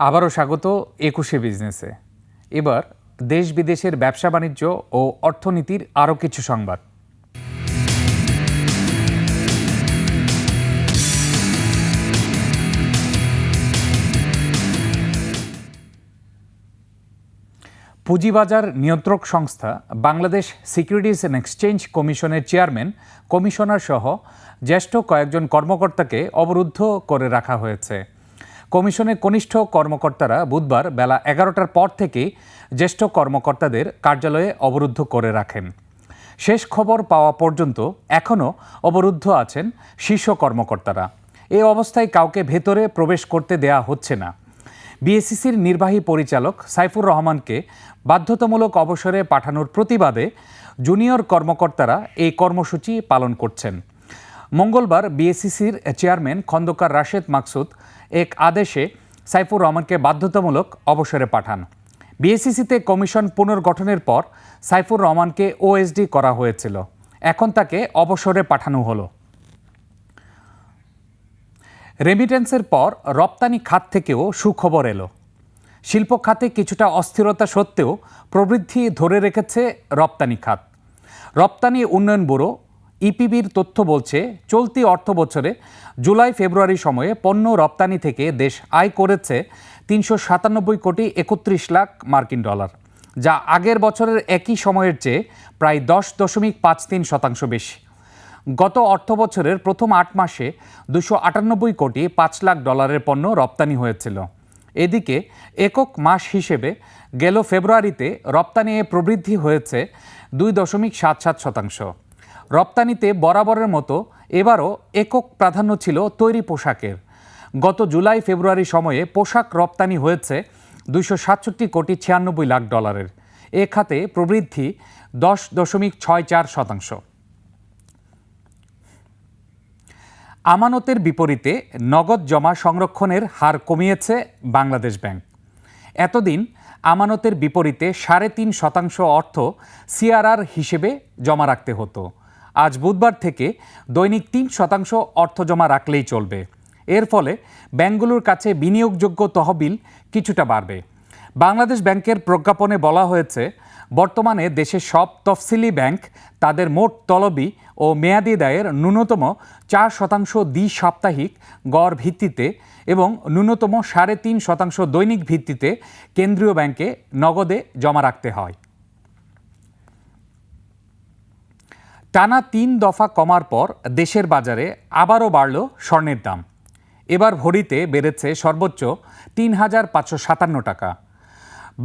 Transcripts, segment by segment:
আবারও স্বাগত একুশে বিজনেসে। এবার দেশ বিদেশের ব্যবসা বাণিজ্য ও অর্থনীতির আরও কিছু সংবাদ। পুঁজিবাজার নিয়ন্ত্রক সংস্থা বাংলাদেশ সিকিউরিটিজ অ্যান্ড এক্সচেঞ্জ কমিশনের চেয়ারম্যান কমিশনার সহ জ্যেষ্ঠ কয়েকজন কর্মকর্তাকে অবরুদ্ধ করে রাখা হয়েছে। কমিশনের কনিষ্ঠ কর্মকর্তারা বুধবার বেলা এগারোটার পর থেকেই জ্যেষ্ঠ কর্মকর্তাদের কার্যালয়ে অবরুদ্ধ করে রাখেন। শেষ খবর পাওয়া পর্যন্ত এখনও অবরুদ্ধ আছেন শীর্ষ কর্মকর্তারা। এই অবস্থায় কাউকে ভেতরে প্রবেশ করতে দেয়া হচ্ছে না। বিএসসিসির নির্বাহী পরিচালক সাইফুর রহমানকে বাধ্যতামূলক অবসরে পাঠানোর প্রতিবাদে জুনিয়র কর্মকর্তারা এই কর্মসূচি পালন করছেন। মঙ্গলবার বিএসসিসির চেয়ারম্যান খন্দকার রাশেদ মাকসুদ এক আদেশে সাইফুর রহমানকে বাধ্যতামূলক অবসরে পাঠান। বিএসসিসিতে কমিশন পুনর্গঠনের পর সাইফুর রহমানকে ওএসডি করা হয়েছিল। এখন তাকে অবসরে পাঠানো হলো। রেমিটেন্সের পর রপ্তানি খাত থেকেও সুখবর এলো। শিল্প খাতে কিছুটা অস্থিরতা সত্ত্বেও প্রবৃদ্ধি ধরে রেখেছে রপ্তানি খাত। রপ্তানি উন্নয়ন ব্যুরো ইপিবির তথ্য বলছে, চলতি অর্থ বছরে জুলাই ফেব্রুয়ারি সময়ে পণ্য রপ্তানি থেকে দেশ আয় করেছে তিনশো সাতানব্বই কোটি একত্রিশ লাখ মার্কিন ডলার, যা আগের বছরের একই সময়ের চেয়ে প্রায় দশ দশমিক পাঁচ তিন শতাংশ বেশি। গত অর্থ বছরের প্রথম আট মাসে দুশো আটানব্বই কোটি পাঁচ লাখ ডলারের পণ্য রপ্তানি হয়েছিল। এদিকে একক মাস হিসেবে গেল ফেব্রুয়ারিতে রপ্তানি প্রবৃদ্ধি হয়েছে দুই দশমিক সাত সাত শতাংশ। রপ্তানিতে বরাবরের মতো এবারও একক প্রাধান্য ছিল তৈরি পোশাকের। গত জুলাই ফেব্রুয়ারি সময়ে পোশাক রপ্তানি হয়েছে দুইশো সাতষট্টি কোটি ছিয়ানব্বই লাখ ডলারের। এ খাতে প্রবৃদ্ধি দশ দশমিক ছয় চার শতাংশ। আমানতের বিপরীতে নগদ জমা সংরক্ষণের হার কমিয়েছে বাংলাদেশ ব্যাংক। এতদিন আমানতের বিপরীতে সাড়ে তিন শতাংশ অর্থ সিআরআর হিসেবে জমা রাখতে হতো। আজ বুধবার থেকে দৈনিক তিন শতাংশ অর্থ জমা রাখলেই চলবে। এর ফলে ব্যাংকগুলোর কাছে বিনিয়োগযোগ্য তহবিল কিছুটা বাড়বে। বাংলাদেশ ব্যাংকের প্রজ্ঞাপনে বলা হয়েছে, বর্তমানে দেশের সব তফসিলি ব্যাংক তাদের মোট তলবি ও মেয়াদি দায়ের ন্যূনতম চার শতাংশ দ্বি সাপ্তাহিক গড় ভিত্তিতে এবং ন্যূনতম সাড়ে তিন শতাংশ দৈনিক ভিত্তিতে কেন্দ্রীয় ব্যাংকে নগদে জমা রাখতে হয়। টানা তিন দফা কমার পর দেশের বাজারে আবারও বাড়ল স্বর্ণের দাম। এবার ভরিতে বেড়েছে সর্বোচ্চ তিন হাজার পাঁচশো সাতান্ন টাকা।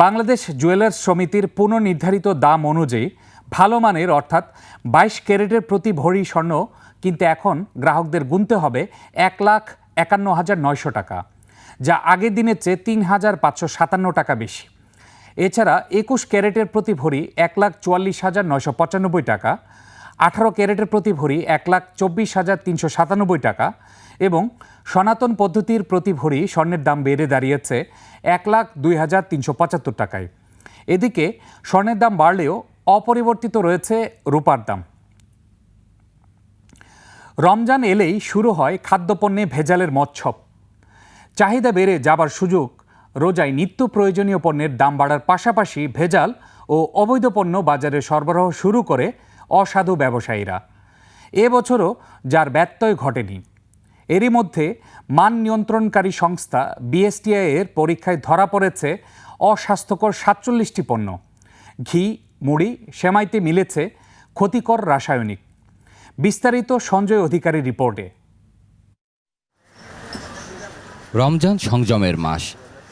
বাংলাদেশ জুয়েলার্স সমিতির পুনর্নির্ধারিত দাম অনুযায়ী ভালো মানের অর্থাৎ বাইশ ক্যারেটের প্রতি ভরি স্বর্ণ কিন্তু এখন গ্রাহকদের গুনতে হবে এক লাখ একান্ন হাজার নয়শো টাকা, যা আগের দিনের চেয়ে তিন হাজার পাঁচশো সাতান্ন টাকা বেশি। এছাড়া একুশ ক্যারেটের প্রতি ভরি এক লাখ চুয়াল্লিশ হাজার নয়শো পঁচানব্বই টাকা আঠারো ক্যারেটের প্রতি ভরি এক লাখ চব্বিশ হাজার তিনশো সাতানব্বই টাকা এবং সনাতন পদ্ধতির প্রতি ভরি স্বর্ণের দাম বেড়ে দাঁড়িয়েছে এক লাখ দুই হাজার তিনশো পঁচাত্তর টাকায়। এদিকে স্বর্ণের দাম বাড়লেও অপরিবর্তিত রয়েছে রূপার দাম। রমজান এলেই শুরু হয় খাদ্যপণ্যে ভেজালের মৎসব চাহিদা বেড়ে যাবার সুযোগ, রোজায় নিত্য প্রয়োজনীয় পণ্যের দাম বাড়ার পাশাপাশি ভেজাল ও অবৈধ পণ্য বাজারে সরবরাহ শুরু করে অসাধু ব্যবসায়ীরা। এবছরও যার ব্যত্যয় ঘটেনি, এরই মধ্যে মান নিয়ন্ত্রণকারী সংস্থা বিএসটিআই এর পরীক্ষায় ধরা পড়েছে অস্বাস্থ্যকর সাতচল্লিশটি পণ্য। ঘি, মুড়ি, সেমাইতে মিলেছে ক্ষতিকর রাসায়নিক। বিস্তারিত সঞ্জয় অধিকারী রিপোর্টে। রমজান সংযমের মাস,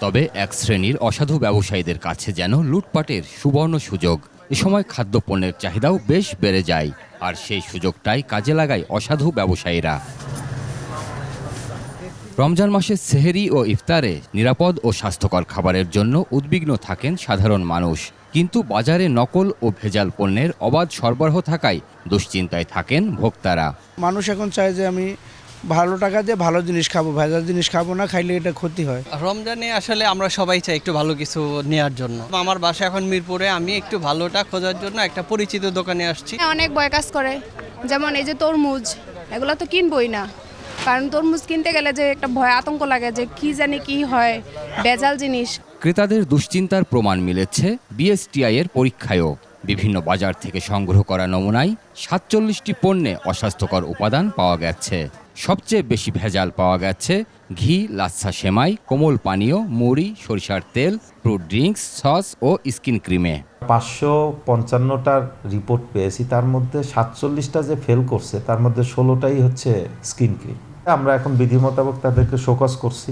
তবে এক শ্রেণির অসাধু ব্যবসায়ীদের কাছে যেন লুটপাটের সুবর্ণ সুযোগ। এ সময় খাদ্যপণ্যের চাহিদাও বেশ বেড়ে যায়, আর সেই সুযোগটাই কাজে লাগায় অসাধু ব্যবসায়ীরা। রমজান মাসে সেহেরি ও ইফতারে নিরাপদ ও স্বাস্থ্যকর খাবারের জন্য উদ্বিগ্ন থাকেন সাধারণ মানুষ। কিন্তু বাজারে নকল ও ভেজাল পণ্যের অবাধ সরবরাহ থাকায় দুশ্চিন্তায় থাকেন ভোক্তারা। মানুষ এখন চায় যে আমি ভালো টাকা দিয়ে ভালো জিনিস খাব ভেজাল জিনিস খাব না খাইলে এটা ক্ষতি হয়। রমজানে আসলে আমরা সবাই চাই একটু ভালো কিছু নেওয়ার জন্য। আমার বাসা এখন মিরপুরে আমি একটু ভালোটা খোঁজার জন্য একটা পরিচিত দোকানে আসছি। অনেক বয় কাজ করে। যেমন এই যে তরমুজ এগুলো তো কিনবই না। কারণ তরমুজ কিনতে গেলে যে একটা ভয় আতঙ্ক লাগে যে কি জানি কি হয় ভেজাল জিনিস। ক্রেতাদের দুশ্চিন্তার প্রমাণ মিলেছে বিএসটিআই এর পরীক্ষায়ও। বিভিন্ন বাজার থেকে সংগ্রহ করা নমুনায় সাতচল্লিশটি পণ্যে অস্বাস্থ্যকর উপাদান পাওয়া গেছে। সবচেয়ে বেশি ভেজাল পাওয়া গেছে ঘি লাচ্ছা সেমাই কোমল পানীয় মুড়ি সরিষার তেল ফ্রুট ড্রিঙ্কস সস ও স্কিন ক্রিমে পাঁচশো পঞ্চান্নটার রিপোর্ট পেয়েছি তার মধ্যে সাতচল্লিশটা যে ফেল করছে তার মধ্যে ষোলোটাই হচ্ছে স্কিন ক্রিম আমরা এখন বিধি মোতাবেক তাদেরকে শোকজ করছি।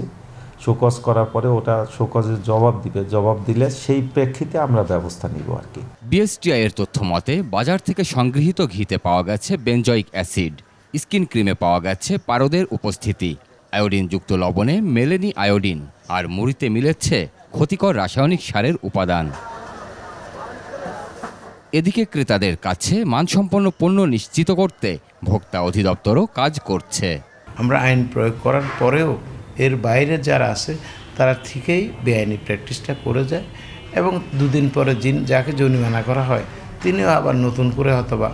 শোকজ করার পরে ওটা শোকজের জবাব দিবে। জবাব দিলে সেই প্রেক্ষিতে আমরা ব্যবস্থা নিব আর কি। বিএসটিআই এর তথ্য মতে বাজার থেকে সংগৃহীত ঘিতে পাওয়া গেছে বেনজয়িক অ্যাসিড স্কিন ক্রিমে পাওয়া গেছে পারদের উপস্থিতি। আয়োডিনযুক্ত লবণে মেলেনি আয়োডিন, আর মুড়িতে মিলেছে ক্ষতিকর রাসায়নিক সারের উপাদান। এদিকে ক্রেতাদের কাছে মানসম্পন্ন পণ্য নিশ্চিত করতে ভোক্তা অধিদপ্তরও কাজ করছে। আমরা আইন প্রয়োগ করার পরেও এর বাইরে যারা আছে, তারা ঠিকই বেআইনি প্র্যাকটিসটা করে যায় এবং দুদিন পরে যিন যাকে জরিমানা করা হয়, তিনিও আবার নতুন করে হয়তোবা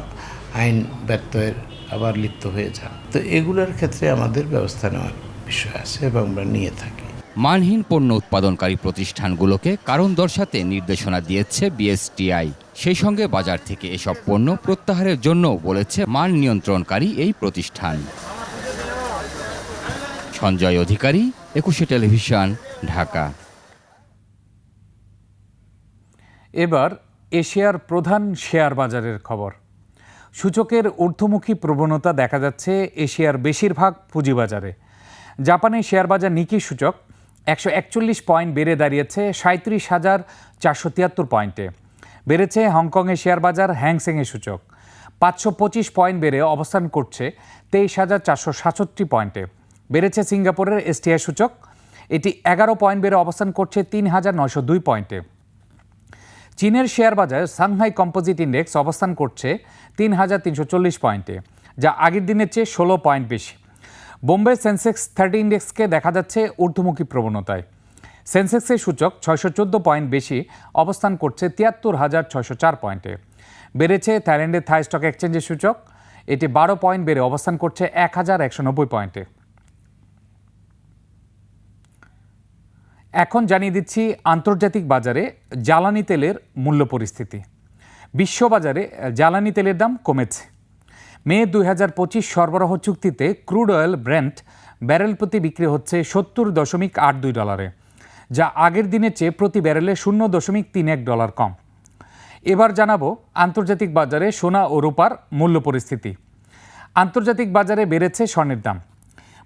আইন ব্যত্যয়ের আবার লিপ্ত হয়ে যান। তো এগুলোর ক্ষেত্রে আমাদের ব্যবস্থা নেওয়ার বিষয় আছে এবং আমরা নিয়ে থাকি। মানহীন পণ্য উৎপাদনকারী প্রতিষ্ঠানগুলোকে কারণ দর্শাতে নির্দেশনা দিয়েছে বিএসটিআই। সেই সঙ্গে বাজার থেকে এসব পণ্য প্রত্যাহারের জন্য বলেছে মান নিয়ন্ত্রণকারী এই প্রতিষ্ঠান। সঞ্জয় অধিকারী একুশে টেলিভিশন ঢাকা। এবার এশিয়ার প্রধান শেয়ার বাজারের খবর। সূচকের ঊর্ধ্বমুখী প্রবণতা দেখা যাচ্ছে এশিয়ার বেশিরভাগ পুঁজিবাজারে। জাপানের শেয়ার বাজার নিকি সূচক একশো একচল্লিশ পয়েন্ট বেড়ে দাঁড়িয়েছে সাঁত্রিশ হাজার চারশো তিয়াত্তর পয়েন্টে। বেড়েছে হংকংয়ের শেয়ার বাজার হ্যাংসেংয়ের সূচক। পাঁচশো পঁচিশ পয়েন্ট বেড়ে অবস্থান করছে তেইশ হাজার চারশো সাতষট্টি পয়েন্টে। বেড়েছে সিঙ্গাপুরের এসটিআই সূচক। এটি এগারো পয়েন্ট বেড়ে অবস্থান করছে তিন হাজার নয়শো দুই পয়েন্টে। চীনের শেয়ার বাজার সাংহাই কম্পোজিট ইন্ডেক্স অবস্থান করছে তিন হাজার তিনশো চল্লিশ পয়েন্টে, যা আগের দিনের চেয়ে ষোলো পয়েন্ট বেশি। বোম্বে সেন্সেক্স থার্টি ইন্ডেক্সকে দেখা যাচ্ছে ঊর্ধ্বমুখী প্রবণতায়। সেন্সেক্সের সূচক ছয়শো চোদ্দ পয়েন্ট বেশি, অবস্থান করছে তিয়াত্তর হাজার ছয়শো চার পয়েন্টে। বেড়েছে থাইল্যান্ডের থাই স্টক এক্সচেঞ্জের সূচক, এটি বারো পয়েন্ট বেড়ে অবস্থান করছে এক হাজার একশো নব্বই পয়েন্টে। এখন জানিয়ে দিচ্ছি আন্তর্জাতিক বাজারে জ্বালানি তেলের মূল্য পরিস্থিতি। বিশ্ববাজারে জ্বালানি তেলের দাম কমেছে। মে দুই হাজার পঁচিশ সরবরাহ চুক্তিতে ক্রুড অয়েল ব্র্যান্ড ব্যারেল প্রতি বিক্রি হচ্ছে সত্তর দশমিক আট দুই ডলারে, যা আগের দিনের চেয়ে প্রতি ব্যারেলে শূন্য দশমিক তিন এক ডলার কম। এবার জানাব আন্তর্জাতিক বাজারে সোনা ও রূপার মূল্য পরিস্থিতি। আন্তর্জাতিক বাজারে বেড়েছে স্বর্ণের দাম।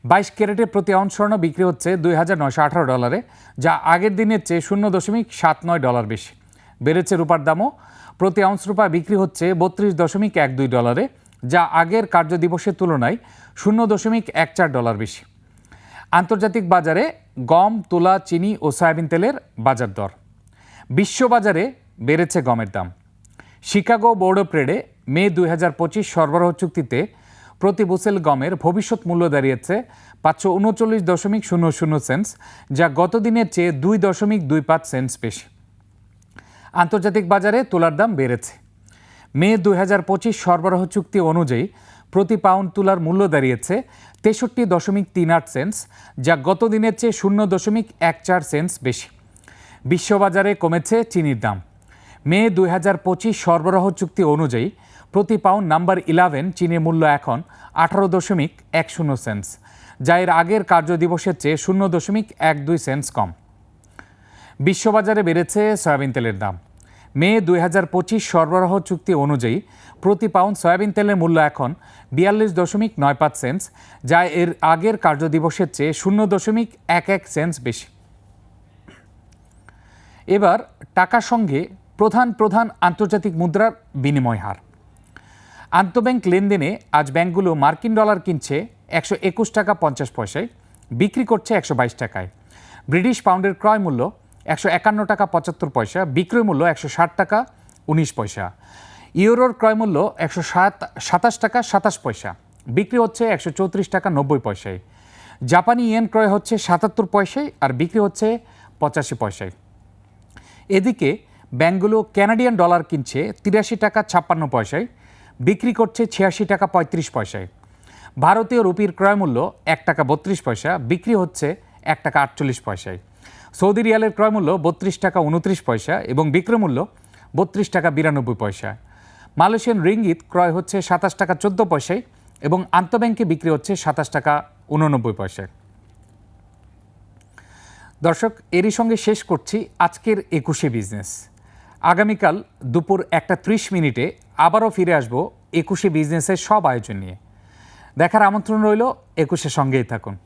বাইশ ক্যারেটের প্রতি আউন্স স্বর্ণ বিক্রি হচ্ছে দুই হাজার নয়শো আঠারো ডলারে, যা আগের দিনের চেয়ে শূন্য দশমিক সাত নয় ডলার বেশি। বেড়েছে রূপার দামও। প্রতি আউন্স রূপা বিক্রি হচ্ছে বত্রিশ দশমিক এক দুই ডলারে, যা আগের কার্য দিবসের তুলনায় শূন্য দশমিক এক চার ডলার বেশি। আন্তর্জাতিক বাজারে গম, তুলা, চিনি ও সয়াবিন তেলের বাজার দর। বিশ্ববাজারে বেড়েছে গমের দাম। শিকাগো বোর্ড অফ ট্রেডে মে দুই হাজার পঁচিশ সরবরাহ চুক্তিতে প্রতি বুসেল গমের ভবিষ্যৎ মূল্য দাঁড়িয়েছে পাঁচশো উনচল্লিশ দশমিক শূন্য শূন্য সেন্স যা গত দিনের চেয়ে দুই দশমিক দুই পাঁচ সেন্স বেশি। আন্তর্জাতিক বাজারে তুলার দাম বেড়েছে। মে দুই হাজার পঁচিশ সরবরাহ চুক্তি অনুযায়ী প্রতি পাউন্ড তুলার মূল্য দাঁড়িয়েছে তেষট্টি দশমিক তিন আট সেন্স যা গত দিনের চেয়ে শূন্য দশমিক এক চার সেন্স বেশি। বিশ্ববাজারে কমেছে চিনির দাম। মে দুই হাজার পঁচিশ সরবরাহ চুক্তি অনুযায়ী প্রতি পাউন্ড নাম্বার ইলেভেন চিনির মূল্য এখন আঠারো দশমিক এক শূন্য সেন্স যা এর আগের কার্য দিবসের চেয়ে শূন্য দশমিক এক দুই সেন্স কম। বিশ্ববাজারে বেড়েছে সয়াবিন তেলের দাম। মে দুই হাজার পঁচিশ সরবরাহ চুক্তি অনুযায়ী প্রতি পাউন্ড সয়াবিন তেলের মূল্য এখন বিয়াল্লিশ দশমিক নয় পাঁচ সেন্স যা এর আগের কার্য দিবসের চেয়ে শূন্য দশমিক এক এক সেন্স বেশি। এবার টাকার সঙ্গে প্রধান প্রধান আন্তর্জাতিক মুদ্রার বিনিময় হার। আন্তঃব্যাংক লেনদেনে আজ ব্যাংকগুলো মার্কিন ডলার কিনছে একশো একুশ টাকা পঞ্চাশ পয়সায়, বিক্রি করছে একশো বাইশ টাকায়। ব্রিটিশ পাউন্ডের ক্রয় মূল্য একশো একান্ন টাকা পঁচাত্তর পয়সা, বিক্রয় মূল্য একশো ষাট টাকা উনিশ পয়সা। ইউরোর ক্রয় মূল্য একশো সাত, সাতাশ টাকা সাতাশ পয়সা, বিক্রি হচ্ছে একশো চৌত্রিশ টাকা নব্বই পয়সায়। জাপানি ইয়েন ক্রয় হচ্ছে সাতাত্তর পয়সায় আর বিক্রি হচ্ছে পঁচাশি পয়সায়। এদিকে ব্যাংকগুলো ক্যানাডিয়ান ডলার কিনছে তিরাশি টাকা ছাপ্পান্ন পয়সায় বিক্রি করছে ছিয়াশি টাকা পঁয়ত্রিশ পয়সায়। ভারতীয় রুপির ক্রয় মূল্য এক টাকা বত্রিশ পয়সা, বিক্রি হচ্ছে এক টাকা আটচল্লিশ পয়সায়। সৌদি রিয়ালের ক্রয় মূল্য বত্রিশ টাকা উনত্রিশ পয়সা এবং বিক্রয় মূল্য বত্রিশ টাকা বিরানব্বই পয়সা। মালয়েশিয়ান রিঙ্গিত ক্রয় হচ্ছে সাতাশ টাকা চোদ্দ পয়সায় এবং আন্তঃব্যাংকে বিক্রি হচ্ছে সাতাশ টাকা উননব্বই পয়সায়। দর্শক, এরই সঙ্গে শেষ করছি আজকের একুশে বিজনেস। আগামীকাল দুপুর একটা ত্রিশ মিনিটে আবারও ফিরে আসব একুশে বিজনেসের সব আয়োজন নিয়ে। দেখার আমন্ত্রণ রইল একুশের সঙ্গেই থাকুন।